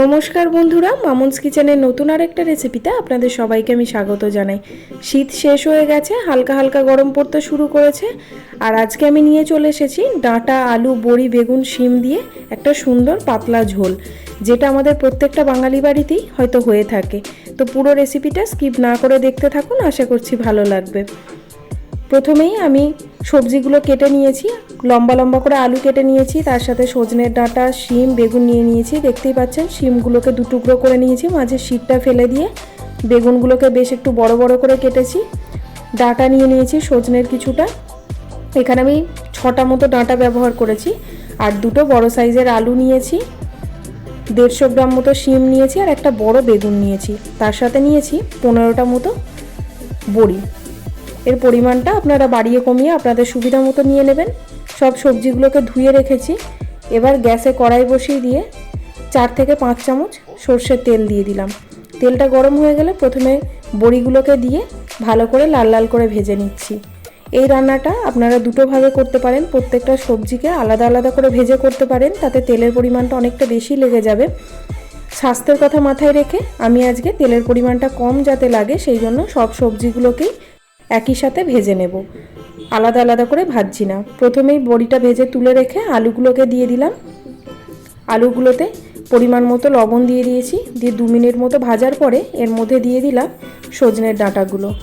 নমস্কার বন্ধুরা, মামুনস কিচেনের নতুন আর একটা রেসিপিতে আপনাদের সবাইকে আমি স্বাগত জানাই। শীত শেষ হয়ে গেছে, হালকা হালকা গরম পড়তে শুরু করেছে। আর আজকে আমি নিয়ে চলে এসেছি ডাঁটা, আলু, বড়ি, বেগুন, শিম দিয়ে একটা সুন্দর পাতলা ঝোল, যেটা আমাদের প্রত্যেকটা বাঙালি বাড়িতেই হয়তো হয়ে থাকে। তো পুরো রেসিপিটা স্কিপ না করে দেখতে থাকুন, আশা করছি ভালো লাগবে। প্রথমেই আমি সবজিগুলো কেটে নিয়েছি, লম্বা লম্বা করে আলু কেটে নিয়েছি, তার সাথে সজনের ডাঁটা, শিম, বেগুন নিয়ে নিয়েছি, দেখতেই পাচ্ছেন শিমগুলোকে দু টুকরো করে নিয়েছি, মাঝে শীতটা ফেলে দিয়ে বেগুনগুলোকে বেশ একটু বড় বড় করে কেটেছি, ডাঁটা নিয়ে নিয়েছি সজনের কিছুটা, এখানে আমি ছটা মতো ডাঁটা ব্যবহার করেছি, আর দুটো বড় সাইজের আলু নিয়েছি, দেড়শো গ্রাম মতো শিম নিয়েছি, আর একটা বড় বেগুন নিয়েছি, তার সাথে নিয়েছি পনেরোটা মতো বড়ি। এর পরিমাণটা আপনারা বাড়িয়ে কমিয়ে আপনাদের সুবিধা মতো নিয়ে নেবেন। সব সবজিগুলোকে ধুয়ে রেখেছি। এবার গ্যাসে কড়াই বসিয়ে দিয়ে চার থেকে পাঁচ চামচ সর্ষের তেল দিয়ে দিলাম। তেলটা গরম হয়ে গেলে প্রথমে বড়িগুলোকে দিয়ে ভালো করে লাল লাল করে ভেজে নিচ্ছি। এই রান্নাটা আপনারা দুটো ভাগে করতে পারেন। প্রত্যেকটা সবজিকে আলাদা আলাদা করে ভেজে করতে পারেন। তাতে তেলের পরিমাণটা অনেকটা বেশি লেগে যাবে। স্বাস্থ্যের কথা মাথায় রেখে আমি আজকে তেলের পরিমাণটা কম যাতে লাগে, সেই জন্য সব সবজিগুলোকেই একই সাথে ভেজে নেব। আলাদা আলাদা করে ভাজছি না। প্রথমেই বড়িটা ভেজে তুলে রেখে আলুগুলোকে দিয়ে দিলাম। আলুগুলোতে পরিমাণ মতো লবণ দিয়ে দিয়েছি। দিয়ে দু মিনিট মতো ভাজার পরে এর মধ্যে দিয়ে দিলাম সজনের ডাঁটাগুলো।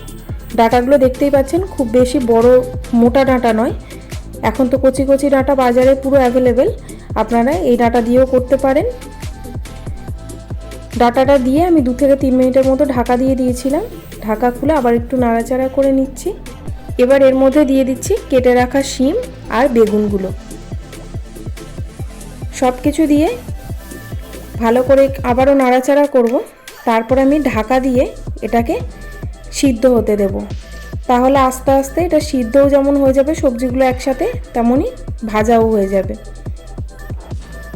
ডাঁটাগুলো দেখতেই পাচ্ছেন, খুব বেশি বড় মোটা ডাঁটা নয়। এখন তো কচি কচি ডাঁটা বাজারে পুরো অ্যাভেলেবেল। আপনারা এই ডাঁটা দিয়েও করতে পারেন। ডাটাটা দিয়ে আমি দু থেকে তিন মিনিটের মতো ঢাকা দিয়ে দিয়েছিলাম। ঢাকা খুলে আবার একটু নাড়াচাড়া করে নিচ্ছি। এবার এর মধ্যে দিয়ে দিচ্ছি কেটে রাখা শিম আর বেগুনগুলো। সব কিছু দিয়ে ভালো করে আবারও নাড়াচাড়া করব। তারপর আমি ঢাকা দিয়ে এটাকে সিদ্ধ হতে দেব। তাহলে আস্তে আস্তে এটা সিদ্ধও যেমন হয়ে যাবে, সবজিগুলো একসাথে তেমনই ভাজাও হয়ে যাবে।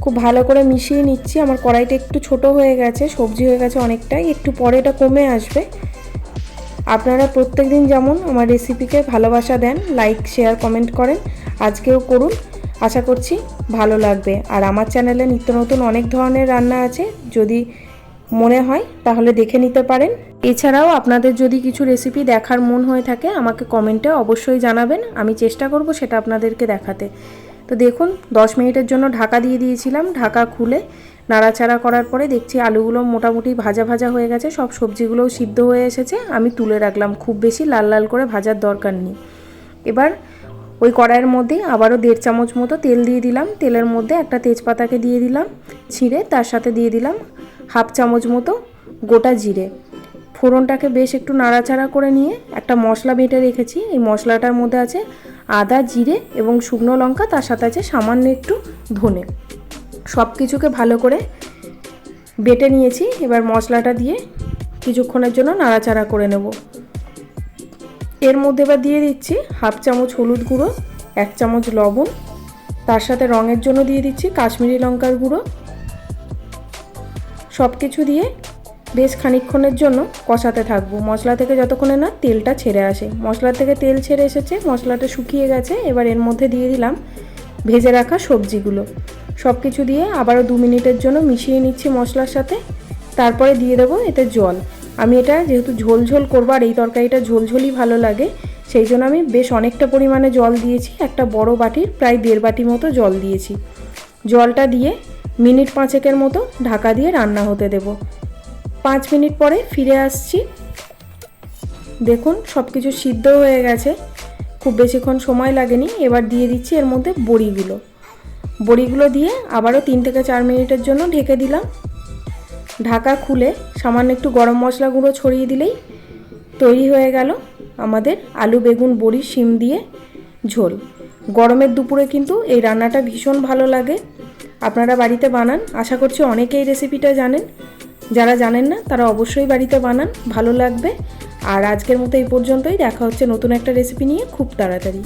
খুব ভালো করে মিশিয়ে নিচ্ছি। আমার কড়াইটা একটু ছোট হয়ে গেছে, সবজি হয়ে গেছে অনেকটাই। একটু পরে এটা কমে আসবে। আপনারা প্রত্যেক দিন যেমন আমার রেসিপিকে ভালোবাসা দেন লাইক শেয়ার কমেন্ট করেন, আজকেও করুন। আশা করছি ভালো লাগবে। আর আমার চ্যানেলে নিত্য নতুন অনেক ধরনের রান্না আছে, যদি মনে হয় তাহলে দেখে নিতে পারেন। এছাড়াও আপনাদের যদি কিছু রেসিপি দেখার মন হয়ে থাকে, আমাকে কমেন্টে অবশ্যই জানাবেন। আমি চেষ্টা করব সেটা আপনাদেরকে দেখাতে। তো দেখুন, দশ মিনিটের জন্য ঢাকা দিয়ে দিয়েছিলাম। ঢাকা খুলে নাড়াচাড়া করার পরে দেখছি আলুগুলো মোটামুটি ভাজা ভাজা হয়ে গেছে। সব সবজিগুলোও সিদ্ধ হয়ে এসেছে। আমি তুলে রাখলাম খুব বেশি, লাল লাল করে ভাজার দরকার নেই। এবার ওই কড়াইয়ের মধ্যে আবারও দেড় চামচ মতো তেল দিয়ে দিলাম। তেলের মধ্যে একটা তেজপাতাকে দিয়ে দিলাম ছিঁড়ে, তার সাথে দিয়ে দিলাম হাফ চামচ মতো গোটা জিরে। ফোড়নটাকে বেশ একটু নাড়াচাড়া করে নিয়ে একটা মশলা বেটে রেখেছি। এই মশলাটার মধ্যে আছে আদা, জিরে এবং শুকনো লঙ্কা, তার সাথে আছে সামান্য একটু ধনে। সব কিছুকে ভালো করে বেটে নিয়েছি। এবার মশলাটা দিয়ে কিছুক্ষণের জন্য নাড়াচাড়া করে নেব। এর মধ্যে এবার দিয়ে দিচ্ছি হাফ চামচ হলুদ গুঁড়ো, এক চামচ লবণ, তার সাথে রঙের জন্য দিয়ে দিচ্ছি কাশ্মীরি লঙ্কার গুঁড়ো। সব কিছু দিয়ে বেশ খানিকক্ষণের জন্য কষাতে থাকব। মশলা থেকে যতক্ষণে না তেলটা ছেড়ে আসে। মশলা থেকে তেল ছেড়ে এসেছে, মশলাটা শুকিয়ে গেছে। এবার এর মধ্যে দিয়ে দিলাম ভেজে রাখা সবজিগুলো। সব কিছু দিয়ে আবারও দু মিনিটের জন্য মিশিয়ে নিচ্ছি মশলার সাথে। তারপরে দিয়ে দেবো এতে জল। আমি এটা যেহেতু ঝোল ঝোল করব আর এই তরকারিটা ঝোলঝোলই ভালো লাগে, সেই জন্য আমি বেশ অনেকটা পরিমাণে জল দিয়েছি। একটা বড় বাটির প্রায় দেড় বাটি মতো জল দিয়েছি। জলটা দিয়ে মিনিট পাঁচেকের মতো ঢাকা দিয়ে রান্না হতে দেব। পাঁচ মিনিট পরে ফিরে আসছি। দেখুন সব কিছু সিদ্ধ হয়ে গেছে। খুব বেশিক্ষণ সময় লাগেনি। এবার দিয়ে দিচ্ছি এর মধ্যে বড়িগুলো। বড়িগুলো দিয়ে আবারও তিন থেকে চার মিনিটের জন্য ঢেকে দিলাম। ঢাকা খুলে সামান্য একটু গরম মশলা গুঁড়ো ছড়িয়ে দিলেই তৈরি হয়ে গেল আমাদের আলু, বেগুন, বড়ি, শিম দিয়ে ঝোল। গরমের দুপুরে কিন্তু এই রান্নাটা ভীষণ ভালো লাগে। আপনারা বাড়িতে বানান। আশা করছি অনেকেই রেসিপিটা জানেন। যারা জানেন না, তারা অবশ্যই বাড়িতে বানান, ভালো লাগবে। আর আজকের মতো এই পর্যন্তই। দেখা হচ্ছে নতুন একটা রেসিপি নিয়ে খুব তাড়াতাড়ি।